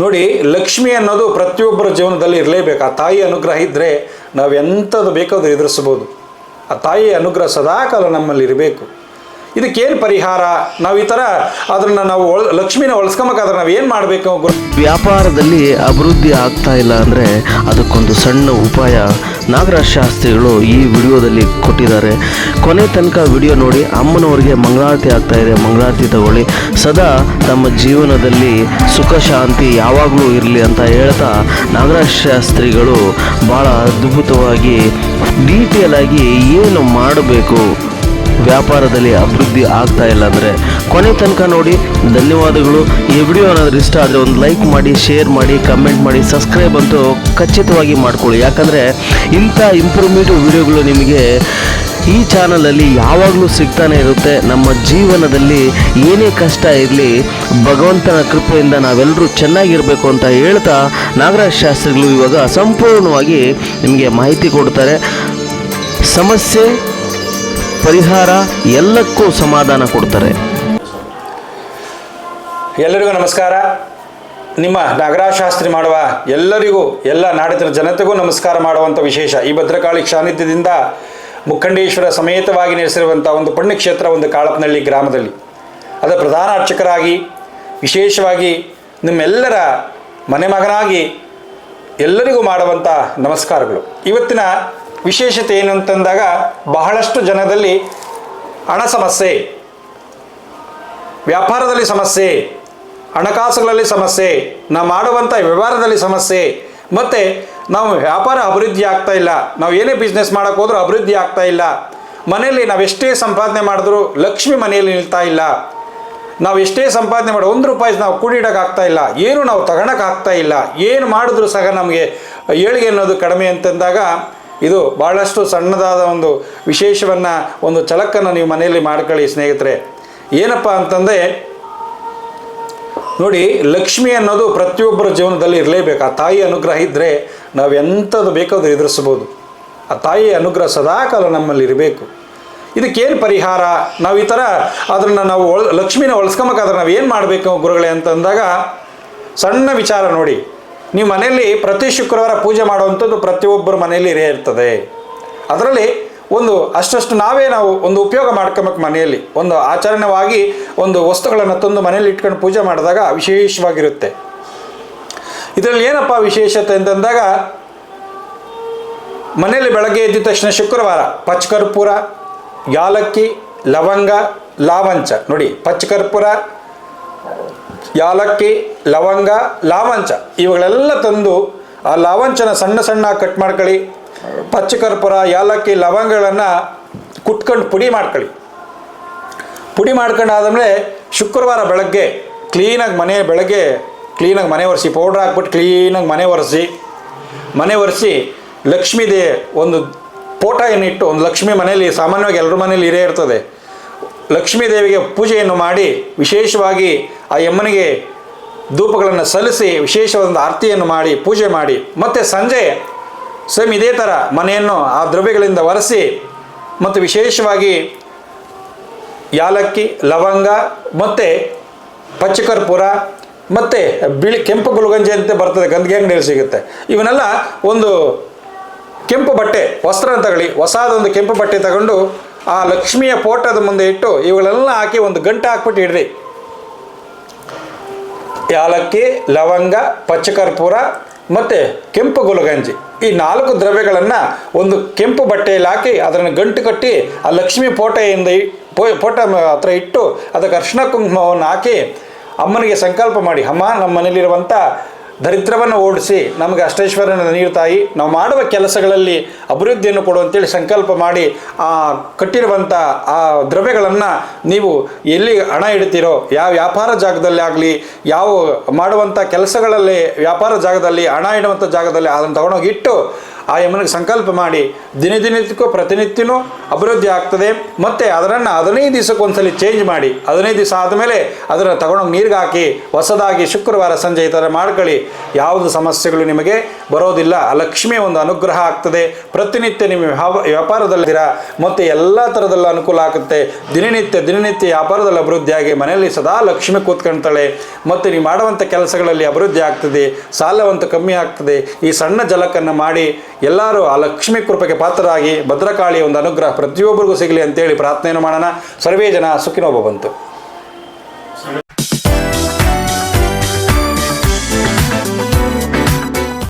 ನೋಡಿ, ಲಕ್ಷ್ಮಿ ಅನ್ನೋದು ಪ್ರತಿಯೊಬ್ಬರ ಜೀವನದಲ್ಲಿ ಇರಲೇಬೇಕು. ಆ ತಾಯಿ ಅನುಗ್ರಹ ಇದ್ದರೆ ನಾವು ಎಂಥದ್ದು ಬೇಕಾದ್ರೂ ಎದುರಿಸ್ಬೋದು ಆ ತಾಯಿಯ ಅನುಗ್ರಹ ಸದಾಕಾಲ ನಮ್ಮಲ್ಲಿ ಇರಬೇಕು. ಇದಕ್ಕೇನು ಪರಿಹಾರ? ನಾವು ಈ ಥರ ಅದನ್ನು ನಾವು ಲಕ್ಷ್ಮಿನ ಒಳಸ್ಕೊಂಬೇಕಾದ್ರೆ ನಾವು ಏನು ಮಾಡಬೇಕು ವ್ಯಾಪಾರದಲ್ಲಿ ಅಭಿವೃದ್ಧಿ ಆಗ್ತಾ ಇಲ್ಲ ಅಂದರೆ ಅದಕ್ಕೊಂದು ಸಣ್ಣ ಉಪಾಯ. ನಾಗರಾಜ್ ಶಾಸ್ತ್ರಿಗಳು ಈ ವಿಡಿಯೋದಲ್ಲಿ ಕೊಟ್ಟಿದ್ದಾರೆ. ಕೊನೆ ತನಕ ವಿಡಿಯೋ ನೋಡಿ, ಅಮ್ಮನವರಿಗೆ ಮಂಗಳಾರತಿ ಆಗ್ತಾ ಇದೆ, ಮಂಗಳಾರತಿ ತಗೊಳ್ಳಿ. ಸದಾ ತಮ್ಮ ಜೀವನದಲ್ಲಿ ಸುಖ, ಶಾಂತಿ ಯಾವಾಗಲೂ ಇರಲಿ ಅಂತ ಹೇಳ್ತಾ ನಾಗರಾಜ್ ಶಾಸ್ತ್ರಿಗಳು ಭಾಳ ಅದ್ಭುತವಾಗಿ ಡೀಟೇಲ್ ಆಗಿ ಏನು ಮಾಡಬೇಕು? ವ್ಯಾಪಾರದಲ್ಲಿ ಅಭಿವೃದ್ಧಿ ಆಗ್ತಾ ಇಲ್ಲ ಅಂದರೆ ಕೊನೆ ತನಕ ನೋಡಿ ಧನ್ಯವಾದಗಳು. ಈ ವಿಡಿಯೋ ಏನಾದರೂ ಇಷ್ಟ ಆದರೆ ಒಂದು ಲೈಕ್ ಮಾಡಿ ಶೇರ್ ಮಾಡಿ ಕಮೆಂಟ್ ಮಾಡಿ ಸಬ್ಸ್ಕ್ರೈಬ್ ಅಂತೂ ಖಚಿತವಾಗಿ ಮಾಡ್ಕೊಳ್ಳಿ. ಯಾಕಂದರೆ ಇಂಥ ಇಂಪ್ರೂವ್ಮೆಂಟಿವ್ ವಿಡಿಯೋಗಳು ನಿಮಗೆ ಈ ಚಾನಲಲ್ಲಿ ಯಾವಾಗಲೂ ಸಿಗ್ತಾನೆ ಇರುತ್ತೆ. ನಮ್ಮ ಜೀವನದಲ್ಲಿ ಏನೇ ಕಷ್ಟ ಇರಲಿ, ಭಗವಂತನ ಕೃಪೆಯಿಂದ ನಾವೆಲ್ಲರೂ ಚೆನ್ನಾಗಿರಬೇಕು ಅಂತ ಹೇಳ್ತಾ ನಾಗರಾಜ್ ಶಾಸ್ತ್ರಿಗಳು ಇವಾಗ ಸಂಪೂರ್ಣವಾಗಿ ನಿಮಗೆ ಮಾಹಿತಿ ಕೊಡ್ತಾರೆ. ಸಮಸ್ಯೆ ಪರಿಹಾರ ಎಲ್ಲಕ್ಕೂ ಸಮಾಧಾನ ಕೊಡ್ತಾರೆ. ಎಲ್ಲರಿಗೂ ನಮಸ್ಕಾರ. ನಿಮ್ಮ ನಾಗರಾಜ್ ಶಾಸ್ತ್ರಿ ಮಾಡುವ ಎಲ್ಲರಿಗೂ, ಎಲ್ಲ ನಾಡಿನ ಜನತೆಗೂ ನಮಸ್ಕಾರ ಮಾಡುವಂಥ ವಿಶೇಷ. ಈ ಭದ್ರಕಾಳಿ ಸಾನ್ನಿಧ್ಯದಿಂದ ಮುಖಂಡೇಶ್ವರ ಸಮೇತವಾಗಿ ನೆಲೆಸಿರುವಂಥ ಒಂದು ಪುಣ್ಯಕ್ಷೇತ್ರ ಒಂದು ಕಾಳಪ್ನಹಳ್ಳಿ ಗ್ರಾಮದಲ್ಲಿ. ಅದರ ಪ್ರಧಾನ ಅರ್ಚಕರಾಗಿ, ವಿಶೇಷವಾಗಿ ನಿಮ್ಮೆಲ್ಲರ ಮನೆಮಗನಾಗಿ ಎಲ್ಲರಿಗೂ ಮಾಡುವಂಥ ನಮಸ್ಕಾರಗಳು. ಇವತ್ತಿನ ವಿಶೇಷತೆ ಏನು ಅಂತಂದಾಗ ಬಹಳಷ್ಟು ಜನದಲ್ಲಿ ಹಣ ಸಮಸ್ಯೆ, ವ್ಯಾಪಾರದಲ್ಲಿ ಸಮಸ್ಯೆ, ಹಣಕಾಸುಗಳಲ್ಲಿ ಸಮಸ್ಯೆ, ನಾವು ಮಾಡುವಂಥ ವ್ಯವಹಾರದಲ್ಲಿ ಸಮಸ್ಯೆ. ಮತ್ತು ನಾವು ವ್ಯಾಪಾರ ಅಭಿವೃದ್ಧಿ ಆಗ್ತಾ ಇಲ್ಲ, ನಾವು ಏನೇ ಬಿಸ್ನೆಸ್ ಮಾಡೋಕ್ಕೆ ಹೋದ್ರೂ ಅಭಿವೃದ್ಧಿ ಆಗ್ತಾ ಇಲ್ಲ. ಮನೆಯಲ್ಲಿ ನಾವು ಎಷ್ಟೇ ಸಂಪಾದನೆ ಮಾಡಿದ್ರೂ ಲಕ್ಷ್ಮಿ ಮನೆಯಲ್ಲಿ ನಿಲ್ತಾ ಇಲ್ಲ. ನಾವು ಎಷ್ಟೇ ಸಂಪಾದನೆ ಮಾಡಿ, ಒಂದು ರೂಪಾಯಿ ನಾವು ಕೂಡಿಡೋಕ್ಕಾಗ್ತಾ ಇಲ್ಲ, ಏನು ನಾವು ತಗೊಳಕ್ಕಾಗ್ತಾ ಇಲ್ಲ, ಏನು ಮಾಡಿದ್ರೂ ಸಹ ನಮಗೆ ಏಳಿಗೆ ಅನ್ನೋದು ಕಡಿಮೆ ಅಂತಂದಾಗ ಇದು ಭಾಳಷ್ಟು ಸಣ್ಣದಾದ ಒಂದು ವಿಶೇಷವನ್ನು, ಒಂದು ಛಲಕ್ಕನ್ನು ನೀವು ಮನೆಯಲ್ಲಿ ಮಾಡ್ಕೊಳ್ಳಿ ಸ್ನೇಹಿತರೆ. ಏನಪ್ಪ ಅಂತಂದರೆ, ನೋಡಿ, ಲಕ್ಷ್ಮಿ ಅನ್ನೋದು ಪ್ರತಿಯೊಬ್ಬರ ಜೀವನದಲ್ಲಿ ಇರಲೇಬೇಕು. ಆ ತಾಯಿ ಅನುಗ್ರಹ ಇದ್ದರೆ ನಾವು ಎಂಥದ್ದು ಬೇಕಾದ್ರೂ ಎದುರಿಸ್ಬೋದು ಆ ತಾಯಿ ಅನುಗ್ರಹ ಸದಾಕಾಲ ನಮ್ಮಲ್ಲಿ ಇರಬೇಕು. ಇದಕ್ಕೇನು ಪರಿಹಾರ? ನಾವು ಈ ಥರ ಅದನ್ನು ನಾವು ಒಳ, ಲಕ್ಷ್ಮಿನ ಒಳಸ್ಕೊಂಬೇಕಾದ್ರೆ ನಾವು ಏನು ಮಾಡಬೇಕು ಗುರುಗಳೇ ಅಂತಂದಾಗ, ಸಣ್ಣ ವಿಚಾರ ನೋಡಿ. ನೀವು ಮನೆಯಲ್ಲಿ ಪ್ರತಿ ಶುಕ್ರವಾರ ಪೂಜೆ ಮಾಡುವಂಥದ್ದು ಪ್ರತಿಯೊಬ್ಬರ ಮನೆಯಲ್ಲಿ ಇರೇ ಇರ್ತದೆ. ಅದರಲ್ಲಿ ಒಂದು ಅಷ್ಟಷ್ಟು ನಾವೇ ನಾವು ಒಂದು ಉಪಯೋಗ ಮಾಡ್ಕೊಬೇಕು ಮನೆಯಲ್ಲಿ. ಒಂದು ಆಚರಣೆವಾಗಿ ಒಂದು ವಸ್ತುಗಳನ್ನು ತಂದು ಮನೆಯಲ್ಲಿ ಇಟ್ಕೊಂಡು ಪೂಜೆ ಮಾಡಿದಾಗ ವಿಶೇಷವಾಗಿರುತ್ತೆ. ಇದರಲ್ಲಿ ಏನಪ್ಪ ವಿಶೇಷತೆ ಅಂತಂದಾಗ, ಮನೆಯಲ್ಲಿ ಬೆಳಗ್ಗೆ ಎದ್ದ ತಕ್ಷಣ ಶುಕ್ರವಾರ ಪಚ್ಚಕರ್ಪೂರ ಯಾಲಕ್ಕಿ, ಲವಂಗ, ಲಾವಂಚ. ನೋಡಿ ಪಚ್ಚಕರ್ಪೂರ ಯಾಲಕ್ಕಿ, ಲವಂಗ, ಲಾವಂಚ. ಇವುಗಳೆಲ್ಲ ತಂದು ಆ ಲಾವಂಚನ ಸಣ್ಣ ಸಣ್ಣ ಕಟ್ ಮಾಡ್ಕೊಳ್ಳಿ. ಪಚ್ಚಕರ್ಪೂರ ಯಾಲಕ್ಕಿ, ಲವಂಗಗಳನ್ನು ಕುಟ್ಕೊಂಡು ಪುಡಿ ಮಾಡ್ಕೊಳ್ಳಿ. ಪುಡಿ ಮಾಡ್ಕೊಂಡಾದ್ಮೇಲೆ ಶುಕ್ರವಾರ ಬೆಳಗ್ಗೆ ಕ್ಲೀನಾಗಿ ಮನೆ ಬೆಳಗ್ಗೆ ಕ್ಲೀನಾಗಿ ಮನೆ ಒರೆಸಿ, ಪೌಡ್ರ್ ಹಾಕ್ಬಿಟ್ಟು ಕ್ಲೀನಾಗಿ ಮನೆ ಒರೆಸಿ ಮನೆ ಒರೆಸಿ ಲಕ್ಷ್ಮೀದೇ ಒಂದು ಫೋಟೋ ಇಟ್ಟು ಒಂದು ಲಕ್ಷ್ಮಿ ಮನೆಯಲ್ಲಿ ಸಾಮಾನ್ಯವಾಗಿ ಎಲ್ಲರ ಮನೇಲಿ ಇರೇ ಇರ್ತದೆ. ಲಕ್ಷ್ಮೀ ದೇವಿಗೆ ಪೂಜೆಯನ್ನು ಮಾಡಿ ವಿಶೇಷವಾಗಿ ಆ ಯಮ್ಮನಿಗೆ ಧೂಪಗಳನ್ನು ಸಲ್ಲಿಸಿ ವಿಶೇಷವಾದ ಆರತಿಯನ್ನು ಮಾಡಿ ಪೂಜೆ ಮಾಡಿ. ಮತ್ತು ಸಂಜೆ ಸೇಮ್ ಇದೇ ಥರ ಮನೆಯನ್ನು ಆ ದ್ರವ್ಯಗಳಿಂದ ಒರೆಸಿ, ಮತ್ತು ವಿಶೇಷವಾಗಿ ಯಾಲಕ್ಕಿ, ಲವಂಗ, ಮತ್ತು ಪಚ್ಚಕರ್ಪೂರ, ಮತ್ತು ಬಿಳಿ ಕೆಂಪು ಗುಲ್ಗಂಜಿ ಅಂತ ಬರ್ತದೆ, ಗಂದಿಗೆ ಅಂಗಡಿಯಲ್ಲಿ ಸಿಗುತ್ತೆ. ಇವನ್ನೆಲ್ಲ ಒಂದು ಕೆಂಪು ಬಟ್ಟೆ, ವಸ್ತ್ರ ತಗೊಳ್ಳಿ ಹೊಸದೊಂದು ಕೆಂಪು ಬಟ್ಟೆ ತಗೊಂಡು ಆ ಲಕ್ಷ್ಮಿಯ ಫೋಟೋದ ಮುಂದೆ ಇಟ್ಟು ಇವುಗಳೆಲ್ಲ ಹಾಕಿ ಒಂದು ಗಂಟೆ ಹಾಕ್ಬಿಟ್ಟು ಇಡ್ರಿ. ಯಾಲಕ್ಕಿ, ಲವಂಗ, ಪಚ್ಚಕರ್ಪೂರ ಮತ್ತು ಕೆಂಪು ಗುಲಗಂಜಿ. ಈ ನಾಲ್ಕು ದ್ರವ್ಯಗಳನ್ನು ಒಂದು ಕೆಂಪು ಬಟ್ಟೆಯಲ್ಲಿ ಹಾಕಿ ಅದನ್ನು ಗಂಟು ಕಟ್ಟಿ ಆ ಲಕ್ಷ್ಮಿ ಫೋಟೋಯಿಂದ ಫೋಟೋ ಹತ್ರ ಇಟ್ಟು ಅದಕ್ಕೆ ಅರ್ಶಿಣ ಕುಂಕುಮವನ್ನು ಹಾಕಿ ಅಮ್ಮನಿಗೆ ಸಂಕಲ್ಪ ಮಾಡಿ, ಅಮ್ಮ, ನಮ್ಮ ಮನೇಲಿರುವಂಥ ದರಿದ್ರವನ್ನು ಓಡಿಸಿ ನಮಗೆ ಅಷ್ಟೈಶ್ವರ್ಯನ ನೀಡ್ತಾಯಿ ನಾವು ಮಾಡುವ ಕೆಲಸಗಳಲ್ಲಿ ಅಭಿವೃದ್ಧಿಯನ್ನು ಕೊಡು ಅಂತೇಳಿ ಸಂಕಲ್ಪ ಮಾಡಿ ಆ ಕಟ್ಟಿರುವಂಥ ಆ ದ್ರವ್ಯಗಳನ್ನು ನೀವು ಎಲ್ಲಿ ಹಣ ಇಡ್ತೀರೋ, ಯಾವ ವ್ಯಾಪಾರ ಜಾಗದಲ್ಲಿ ಆಗಲಿ, ಯಾವ ಮಾಡುವಂಥ ಕೆಲಸಗಳಲ್ಲಿ ವ್ಯಾಪಾರ ಜಾಗದಲ್ಲಿ, ಹಣ ಇಡುವಂಥ ಜಾಗದಲ್ಲಿ ಅದನ್ನು ತಗೊಂಡೋಗಿ ಇಟ್ಟು ಆ ಯಮನಿಗೆ ಸಂಕಲ್ಪ ಮಾಡಿ ದಿನ ದಿನಕ್ಕೂ ಪ್ರತಿನಿತ್ಯನೂ ಅಭಿವೃದ್ಧಿ ಆಗ್ತದೆ. ಮತ್ತು ಅದನ್ನು ಹದಿನೈದು ದಿವಸಕ್ಕೊಂದ್ಸಲಿ ಚೇಂಜ್ ಮಾಡಿ, ಹದಿನೈದು ದಿವಸ ಆದಮೇಲೆ ಅದನ್ನು ತಗೊಂಡೋಗಿ ನೀರಿಗೆ ಹಾಕಿ, ಹೊಸದಾಗಿ ಶುಕ್ರವಾರ ಸಂಜೆ ಈ ಥರ ಮಾಡ್ಕೊಳ್ಳಿ. ಯಾವುದು ಸಮಸ್ಯೆಗಳು ನಿಮಗೆ ಬರೋದಿಲ್ಲ. ಆ ಲಕ್ಷ್ಮಿಯ ಒಂದು ಅನುಗ್ರಹ ಆಗ್ತದೆ. ಪ್ರತಿನಿತ್ಯ ನಿಮ್ಮ ವ್ಯಾಪಾರದಲ್ಲಿರ ಮತ್ತು ಎಲ್ಲ ಥರದಲ್ಲ ಅನುಕೂಲ ಆಗುತ್ತೆ. ದಿನನಿತ್ಯ ದಿನನಿತ್ಯ ವ್ಯಾಪಾರದಲ್ಲಿ ಅಭಿವೃದ್ಧಿಯಾಗಿ ಮನೆಯಲ್ಲಿ ಸದಾ ಲಕ್ಷ್ಮಿ ಕೂತ್ಕೊಳ್ತಾಳೆ ಮತ್ತು ನೀವು ಮಾಡುವಂಥ ಕೆಲಸಗಳಲ್ಲಿ ಅಭಿವೃದ್ಧಿ ಆಗ್ತದೆ. ಸಾಲವಂತೂ ಕಮ್ಮಿ ಆಗ್ತದೆ. ಈ ಸಣ್ಣ ಜಲಕನ್ನು ಮಾಡಿ ಎಲ್ಲರೂ ಆ ಲಕ್ಷ್ಮಿ ಕೃಪೆಗೆ ಪಾತ್ರರಾಗಿ ಭದ್ರಕಾಳಿಯ ಒಂದು ಅನುಗ್ರಹ ಪ್ರತಿಯೊಬ್ಬರಿಗೂ ಸಿಗಲಿ ಅಂತೇಳಿ ಪ್ರಾರ್ಥನೆಯನ್ನು ಮಾಡೋಣ. ಸರ್ವೇ ಜನ ಸುಖಿನೋಬ ಬಂತು